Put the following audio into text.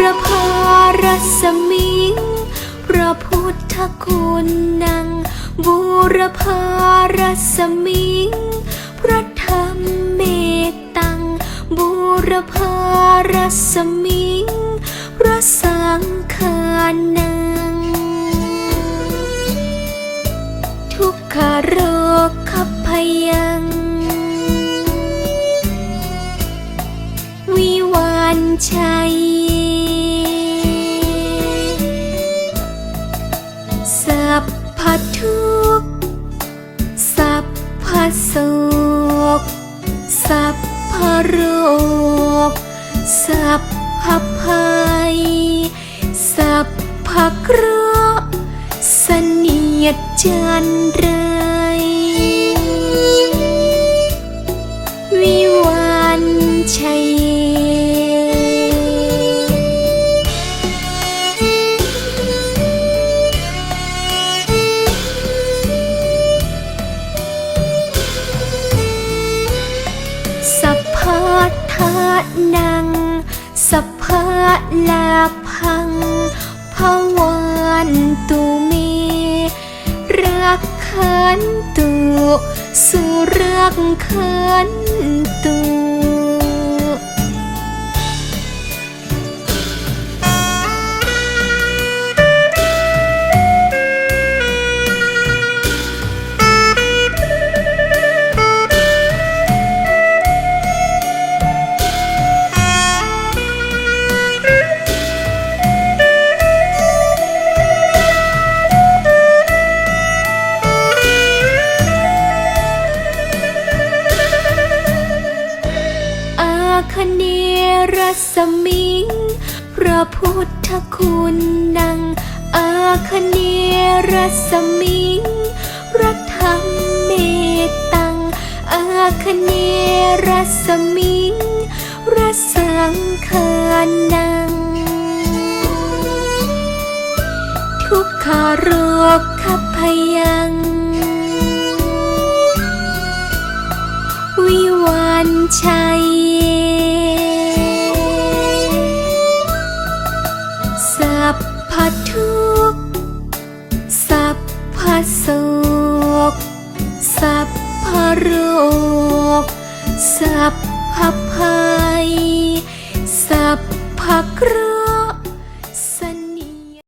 รพารสมิง พระพุทธคุณนัง บูรพารสมิง พระธรรมเมตตัง บูรพารสมิง พระสังฆานัง ทุกขโรคขพยัง วิวันชัย พทุกสัพพโศกสัพพโรคสัพพภัยสัพพเคราะห์เสนียดจันทร นังสัพพะลาพังพวันตุเมรักขันตุสุรักขันตุ คเนรสมิง พระพุทธคุณนัง อาคเนรสมิง พระธรรมเมตตัง อาคเนรสมิงพระสังฆานัง ทุกขโรคขับพยัง วิวันชัย สับพับภัยสับพักรู้